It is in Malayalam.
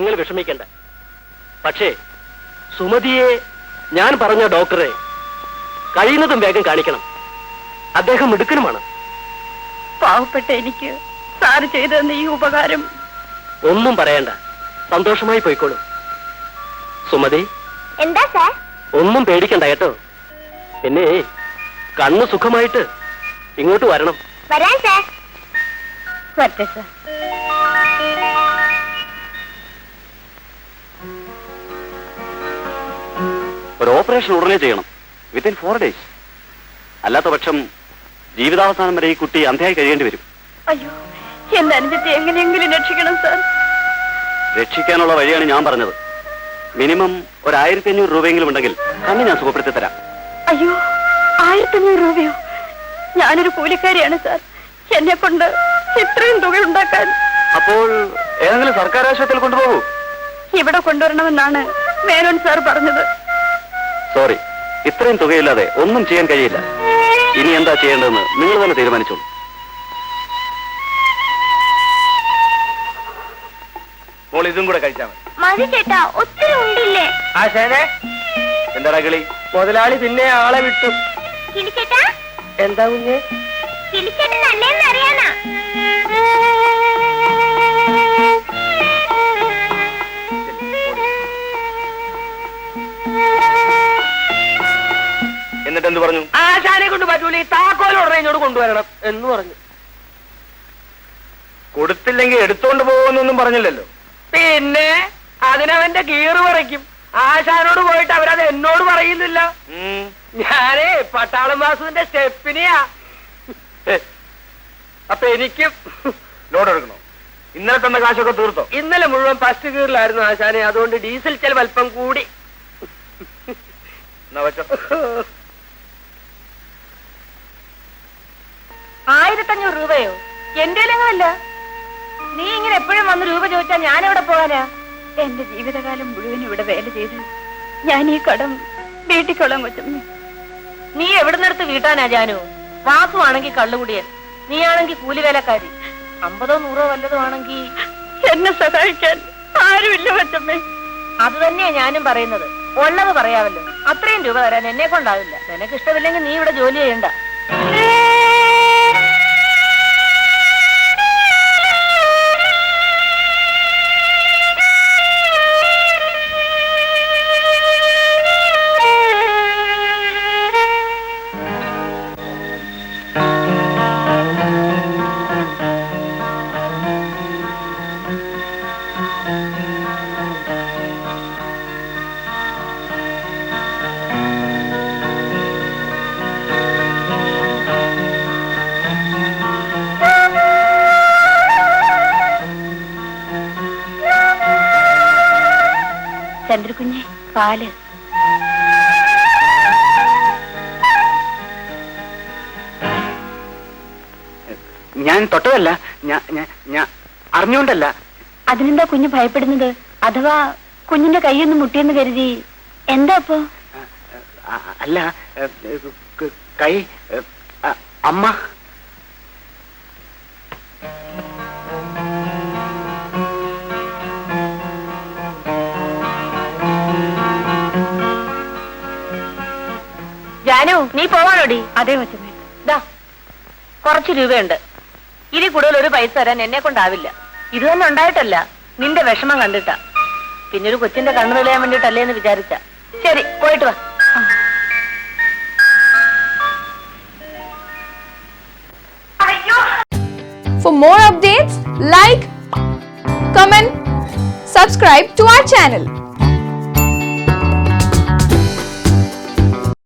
നിങ്ങൾ വിഷമിക്കണ്ട. പക്ഷേ സുമതിയെ ഞാൻ പറഞ്ഞ ഡോക്ടറെ കഴിയുന്നതും വേഗം കാണിക്കണം. അദ്ദേഹം മിടുക്കനുമാണ്. പാവപ്പെട്ട എനിക്ക് സാറ് ചെയ്തു ഈ ഉപകാരം. ഒന്നും പറയണ്ട. സന്തോഷമായി പോയിക്കോളൂ. സുമതി എന്താ സാർ? ഒന്നും പേടിക്കണ്ട കേട്ടോ. പിന്നെ കണ്ണ് സുഖമായിട്ട് ഇങ്ങോട്ട് വരണം. വരാൻ സാർ. വരട്ടെ സാർ. ഓപ്പറേഷൻ ഉടനെ ചെയ്യണം. വിത്തിൻ ഫോർ ഡേയ്സ് അല്ലാത്ത പക്ഷം ജീവിതാവസാനം വരെ ഈ കുട്ടി അന്ധയായി കഴിയേണ്ടി വരും. അയ്യോ എന്റെ അനുജത്തെ എങ്ങനെയെങ്കിലും രക്ഷിക്കണം സാർ. രക്ഷിക്കാനുള്ള വഴിയാണ് ഞാൻ പറഞ്ഞത്. മിനിമം ഒരു ആയിരത്തി അഞ്ഞൂറ് രൂപയെങ്കിലും ഉണ്ടെങ്കിൽ കണ്ണി ഞാൻ സുഖപ്പെടുത്തി തരാം. അയ്യോ ആയിരത്തി അഞ്ഞൂറ് രൂപയോ? ഞാനൊരു കൂലിക്കാരിയാണ് സാർ. എന്നെ കൊണ്ട് ഇത്രയും തുക ഉണ്ടാക്കാൻ. അപ്പോൾ ഏതെങ്കിലും സർക്കാർ ആശുപത്രിയിൽ കൊണ്ടുപോകൂ. ഇവിടെ കൊണ്ടുവരണമെന്നാണ് മേനോൻ സാർ പറഞ്ഞത്. സോറി. ഇത്രയും തുകയില്ലാതെ ഒന്നും ചെയ്യാൻ കഴിയില്ല. ഇനി എന്താ ചെയ്യേണ്ടതെന്ന് നിങ്ങൾ തന്നെ തീരുമാനിച്ചോളൂ. മോൾ ഇതും കൂടെ കഴിച്ചാൽ മതി. മതി ചേട്ടാ ഒത്തിരി ഉണ്ടില്ലേ? ആശാനെ? എന്താടാ കിളി? മുതലാളി പിന്നെ ആളെ വിട്ടു. കിളിച്ചേട്ടാ? എന്താ കുഞ്ഞ്? കിളിച്ചേട്ടൻ നല്ലേന്ന് അറിയാനാ. എന്നിട്ട് എന്ത് പറഞ്ഞു? ആശാനെ കൊണ്ട് പറ്റൂല ഈ താക്കോൽ ഉടനെ ഇങ്ങോട്ട് കൊണ്ടുവരണം എന്ന് പറഞ്ഞു. കൊടുത്തില്ലെങ്കിൽ എടുത്തോണ്ട് പോകുമെന്നൊന്നും പറഞ്ഞില്ലല്ലോ. പിന്നെ അതിനവന്റെ കീറ് പറിക്കും. ആശാനോട് പോയിട്ട് അവരത് എന്നോട് പറയുന്നില്ല. ഞാനേ പട്ടാളം മാസത്തിന്റെ സ്റ്റെപ്പിനെയാ. അപ്പൊ എനിക്കും ലോഡ് എടുക്കണോ? ഇന്നലെ തന്ന കാശൊക്കെ തീർത്തോ? ഇന്നലെ മുഴുവൻ ഫസ്റ്റ് കീറിലായിരുന്നു ആശാനെ. അതുകൊണ്ട് ഡീസൽ ചെലവ് അല്പം കൂടി. എന്നാ വെച്ചോ. ആയിരത്തഞ്ഞൂറ് രൂപയോ? എന്റെ അല്ല നീ ഇങ്ങനെ എപ്പോഴും വന്ന് രൂപ ചോദിച്ചാൽ ഞാൻ എവിടെ പോകാനാ? എന്റെ ജീവിതകാലം മുഴുവൻ ഇവിടെ വേല ചെയ്ത് ഞാൻ ഈ കടം വീട്ടിക്കൊള്ളാൻ കൊച്ചമ്മ നീ എവിടുന്നെടുത്ത് വീട്ടാനാ ജാനു? വാസു ആണെങ്കിൽ കള്ളുകുടിയൻ നീ ആണെങ്കിൽ കൂലിവേലക്കാരി. അമ്പതോ നൂറോ വല്ലതോ ആണെങ്കിൽ എന്നെ സഹായിക്കാൻ ആരുമില്ല കൊച്ചമ്മേ അത് തന്നെയാ ഞാനും പറയുന്നത്. ഉള്ളത് പറയാവല്ലോ. അത്രയും രൂപ തരാൻ എന്നെ കൊണ്ടാവില്ല. നിനക്ക് ഇഷ്ടമില്ലെങ്കിൽ നീ ഇവിടെ ജോലി ചെയ്യണ്ട. ചന്ദ്രകുഞ്ഞെ പാൽ. ഞാൻ തൊട്ടതല്ല ഞാൻ അറിഞ്ഞുകൊണ്ടല്ല. അതിനെന്താ കുഞ്ഞ് ഭയപ്പെടുന്നത്? അഥവാ കുഞ്ഞിന്റെ കൈയൊന്ന് മുട്ടിയെന്ന് കരുതി എന്താ അപ്പോ? അല്ല കൈ അമ്മ. ജാനു നീ പോവാനോടി? അതെ കൊച്ചമ്മേ. ദാ കുറച്ച് രൂപയുണ്ട്. ഇനി കൂടുതൽ ഒരു പൈസ തരാൻ എന്നെ കൊണ്ടാവില്ല. ഇത് തന്നെ ഉണ്ടായിട്ടല്ല. നിന്റെ വിഷമം കണ്ടിട്ട. പിന്നെ ഒരു കൊച്ചിന്റെ കണ്ണു തെളിയാൻ വേണ്ടിട്ടല്ലേ എന്ന് വിചാരിച്ച. ശരി പോയിട്ട് വാ. For more updates, like, comment, subscribe to our channel.